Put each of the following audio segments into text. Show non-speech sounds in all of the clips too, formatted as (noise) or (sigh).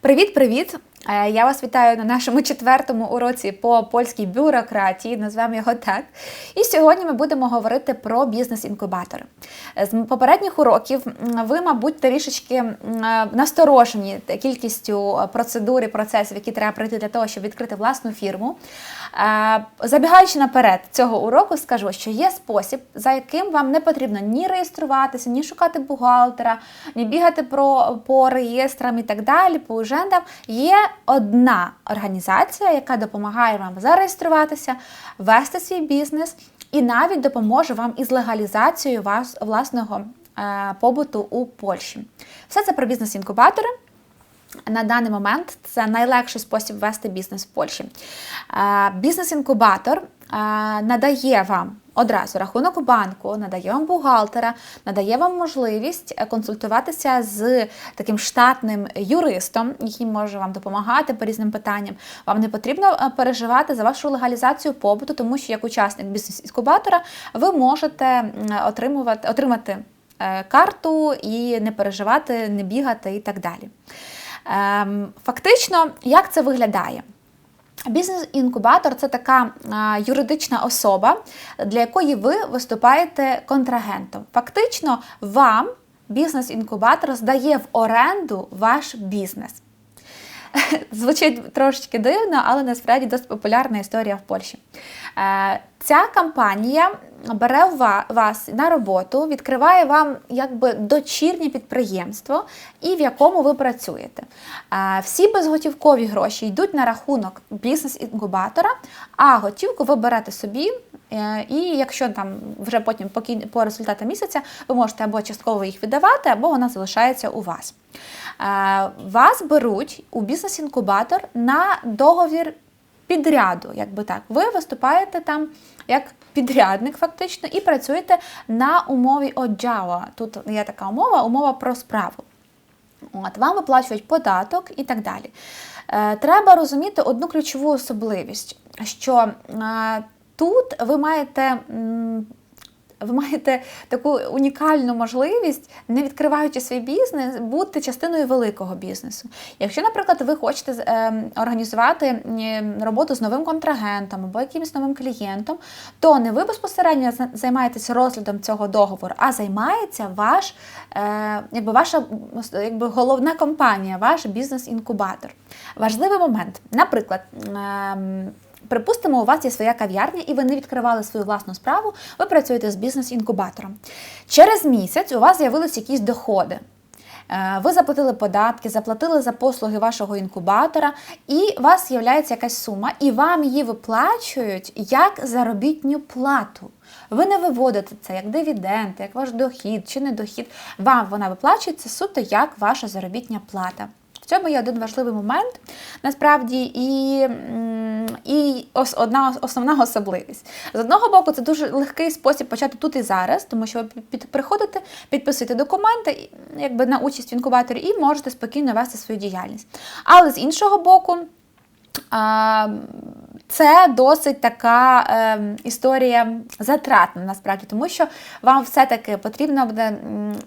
Привіт-привіт! Е, Я вас вітаю на нашому четвертому уроці по польській бюрократії, назвемо його так. І сьогодні ми будемо говорити про бізнес-інкубатори. З попередніх уроків ви, мабуть, трішечки е, насторожені кількістю процедур і процесів, які треба пройти для того, щоб відкрити власну фірму. Е, Забігаючи наперед цього уроку, скажу, що є спосіб, за яким вам не потрібно ні реєструватися, ні шукати бухгалтера, ні бігати про, по реєстрам і так далі, по ужендам. Є одна організація, яка допомагає вам зареєструватися, вести свій бізнес і навіть допоможе вам із легалізацією вас, власного е, побуту у Польщі. Все це про бізнес-інкубатори. На даний момент це найлегший спосіб вести бізнес в Польщі. Е, Бізнес-інкубатор е, надає вам одразу рахунок у банку, надає вам бухгалтера, надає вам можливість е, консультуватися з таким штатним юристом, який може вам допомагати по різним питанням. Вам не потрібно переживати за вашу легалізацію побуту, тому що як учасник бізнес-інкубатора ви можете отримувати, отримати карту і не переживати, не бігати і так далі. Ем, Фактично, як це виглядає? Бізнес-інкубатор це така а, юридична особа, для якої ви виступаєте контрагентом. Фактично, вам бізнес-інкубатор здає в оренду ваш бізнес. (laughs) Звучить трошечки дивно, але насправді досить популярна історія в Польщі. Е, Ця компанія бере вас на роботу, відкриває вам якби дочірнє підприємство, і в якому ви працюєте. Е, Всі безготівкові гроші йдуть на рахунок бізнес-інкубатора, а готівку ви берете собі. Е, І якщо там вже потім по результатам місяця ви можете або частково їх віддавати, або вона залишається у вас. Е, Вас беруть у бізнес-інкубатор на договір підряду, якби так. Ви виступаєте там як підрядник, фактично, і працюєте на умові оджава. Тут є така умова, умова про справу. От, вам виплачують податок і так далі. Е, треба розуміти одну ключову особливість, що тут ви маєте. ви маєте таку унікальну можливість, не відкриваючи свій бізнес, бути частиною великого бізнесу. Якщо, наприклад, ви хочете е, організувати роботу з новим контрагентом або якимось новим клієнтом, то не ви безпосередньо за- займаєтесь розглядом цього договору, а займається ваш, е, якби ваша якби головна компанія, ваш бізнес-інкубатор. Важливий момент. Наприклад, ем, Припустимо, у вас є своя кав'ярня, і ви не відкривали свою власну справу, ви працюєте з бізнес-інкубатором. Через місяць у вас з'явились якісь доходи. Е, Ви заплатили податки, заплатили за послуги вашого інкубатора, і у вас з'являється якась сума, і вам її виплачують як заробітню плату. Ви не виводите це як дивіденди, як ваш дохід чи не дохід. Вам вона виплачується суто як ваша заробітня плата. В цьому є один важливий момент, насправді, і, і ос, одна основна особливість. З одного боку, це дуже легкий спосіб почати тут і зараз, тому що ви під- приходите, підписуєте документи якби на участь в інкубаторі і можете спокійно вести свою діяльність. Але з іншого боку, а, це досить така е, історія затратна насправді, тому що вам все-таки потрібно буде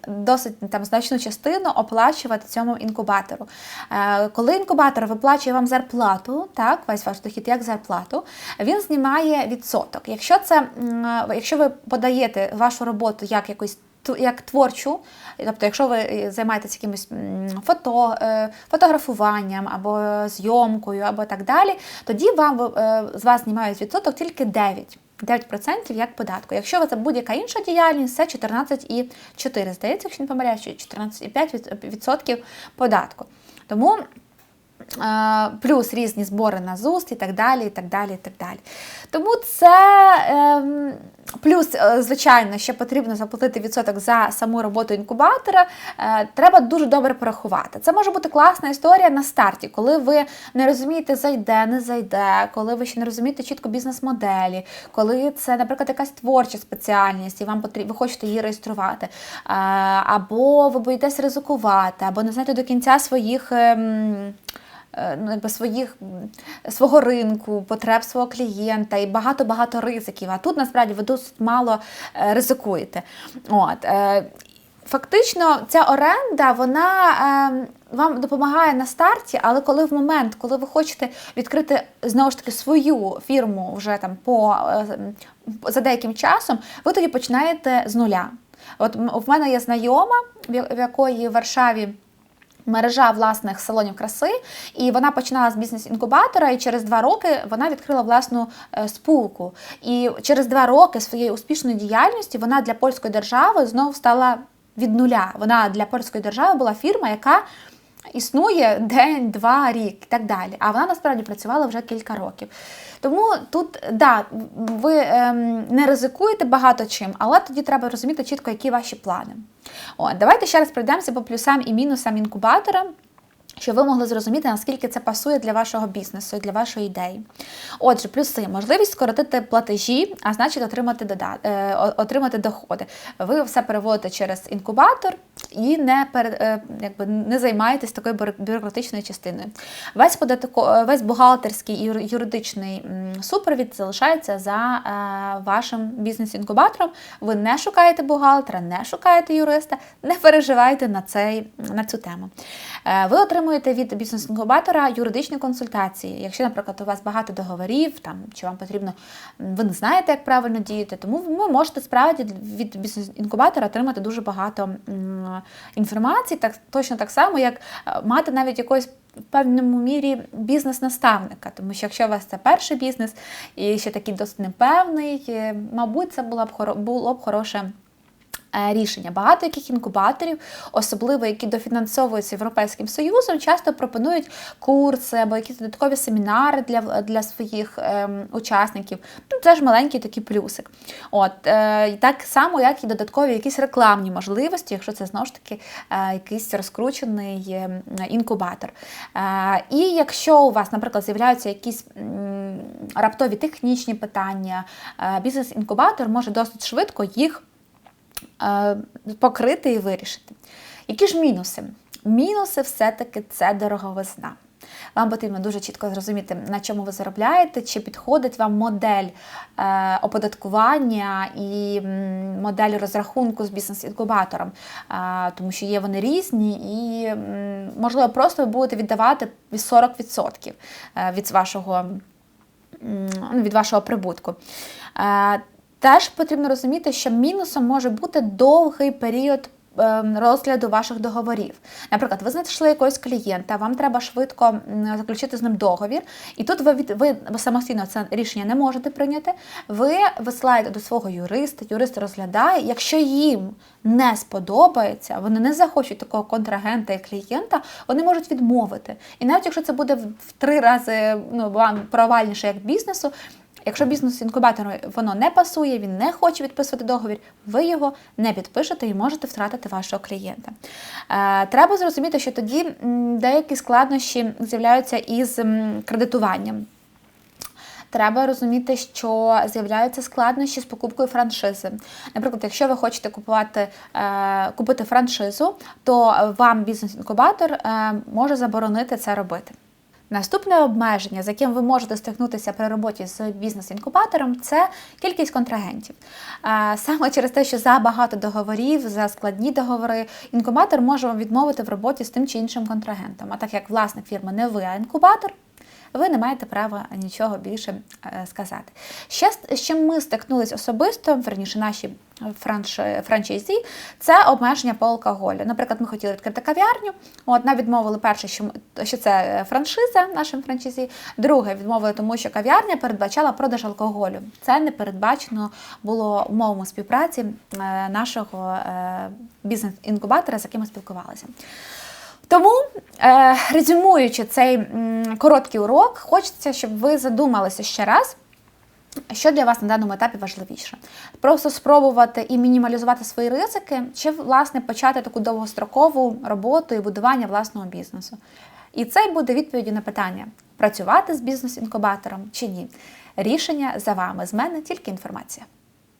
досить там значну частину оплачувати цьому інкубатору. Е, коли інкубатор виплачує вам зарплату, так, весь ваш дохід як зарплату, він знімає відсоток. Якщо це, м, якщо ви подаєте вашу роботу як якусь як творчу, тобто, якщо ви е, займаєтесь якимось фото, е, фотографуванням або зйомкою, або так далі, тоді вам е, з вас знімають відсоток тільки 9. 9% як податку. Якщо це будь-яка інша діяльність, це 14,4%, здається, якщо не помиляюсь, чи 14,5% податку. Тому плюс різні збори на ЗУСТ і так далі. і так далі, і так далі. Тому це ем, плюс, е, звичайно, ще потрібно заплатити відсоток за саму роботу інкубатора. Е, Треба дуже добре порахувати. Це може бути класна історія на старті, коли ви не розумієте, зайде, не зайде, коли ви ще не розумієте чітко бізнес-моделі, коли це, наприклад, якась творча спеціальність, і вам потрібно, ви хочете її реєструвати, Е, або ви боїтесь ризикувати, або не знаєте до кінця своїх. Ем, е, ну, якби своїх, свого ринку, потреб свого клієнта і багато-багато ризиків. А тут насправді ви досить мало е, ризикуєте. От, е, Фактично, ця оренда вона е, вам допомагає на старті, але коли в момент, коли ви хочете відкрити знову ж таки свою фірму вже там по за деяким часом, ви тоді починаєте з нуля. От в мене є знайома, в якої в Варшаві. Мережа власних салонів краси, і вона починала з бізнес-інкубатора, і через два роки вона відкрила власну е, спілку. І через два роки своєї успішної діяльності вона для польської держави знову стала від нуля. Вона для польської держави була фірма, яка існує день, два, рік і так далі. А вона насправді працювала вже кілька років. Тому тут да, ви ем, не ризикуєте багато чим, але тоді треба розуміти чітко, які ваші плани. От, давайте ще раз пройдемося по плюсам і мінусам інкубатора. Щоб ви могли зрозуміти, наскільки це пасує для вашого бізнесу і для вашої ідеї. Отже, плюси можливість скоротити платежі, а значить отримати дода... е, отримати доходи. Ви все переводите через інкубатор і не пере... е, якби не займаєтесь такою бюрократичною частиною. Весь податко... е, весь бухгалтерський і юридичний супровід залишається за вашим бізнес-інкубатором. Ви не шукаєте бухгалтера, не шукаєте юриста, не переживайте на цей на цю тему. Е, Ви отримуєте від бізнес-інкубатора юридичні консультації. Якщо, наприклад, у вас багато договорів, там чи вам потрібно, ви не знаєте, як правильно діяти, тому ви можете справді від бізнес-інкубатора отримати дуже багато інформації, так точно так само, як е, мати навіть якоїсь. В певному мірі бізнес-наставника, тому що якщо у вас це перший бізнес і ще такий досить непевний, е, мабуть, це було б хоро- було б хороше рішення. Багато яких інкубаторів, особливо які дофінансовуються Європейським Союзом, часто пропонують курси або якісь додаткові семінари для, для своїх ем, учасників. Ну, це ж маленький такий плюсик. От, е, так само, як і додаткові якісь рекламні можливості, якщо це знову ж таки е, якийсь розкручений е, інкубатор. Е, і якщо у вас, наприклад, з'являються якісь м, раптові технічні питання, е, бізнес-інкубатор може досить швидко їх е, покрити і вирішити. Які ж мінуси? Мінуси все-таки це дороговизна. Вам потрібно дуже чітко зрозуміти, на чому ви заробляєте, чи підходить вам модель е, оподаткування і модель розрахунку з бізнес-інкубатором, е, тому що є вони різні, і можливо просто ви будете віддавати 40% е, від вашого ну, від вашого прибутку. Теж потрібно розуміти, що мінусом може бути довгий період ем, розгляду ваших договорів. Наприклад, ви знайшли якогось клієнта, вам треба швидко заключити з ним договір, і тут ви, ви самостійно це рішення не можете прийняти. Ви висилаєте до свого юриста, юрист розглядає. Якщо їм не сподобається, вони не захочуть такого контрагента і клієнта, вони можуть відмовити. І навіть якщо це буде в три рази ну, вам провальніше як бізнесу, Якщо бізнес-інкубатору воно не пасує, він не хоче підписувати договір, ви його не підпишете і можете втратити вашого клієнта. Е, треба зрозуміти, що тоді деякі складнощі з'являються із кредитуванням. Треба розуміти, що з'являються складнощі з покупкою франшизи. Наприклад, якщо ви хочете купувати, е, купити франшизу, то вам бізнес-інкубатор е, може заборонити це робити. Наступне обмеження, з яким ви можете стикнутися при роботі з бізнес-інкубатором, це кількість контрагентів. Е, Саме через те, що за багато договорів, за складні договори, інкубатор може вам відмовити в роботі з тим чи іншим контрагентом. А так як власник фірми не ви, а інкубатор, ви не маєте права нічого більше е, сказати. Ще з- чим ми стикнулись особисто, верніше наші франш... франчайзі, це обмеження по алкоголю. Наприклад, ми хотіли відкрити кав'ярню. От нам відмовили перше, що, що це е, франшиза нашим франчайзі. Друге, відмовили, тому що кав'ярня передбачала продаж алкоголю. Це не передбачено було умовами співпраці е, нашого бізнес-інкубатора, з яким ми спілкувалися. Тому, е, резюмуючи цей короткий урок, хочеться, щоб ви задумалися ще раз. Що для вас на даному етапі важливіше? Просто спробувати і мінімалізувати свої ризики, чи власне почати таку довгострокову роботу і будування власного бізнесу? І це буде відповіддю на питання: працювати з бізнес-інкубатором чи ні. Рішення за вами. З мене тільки інформація.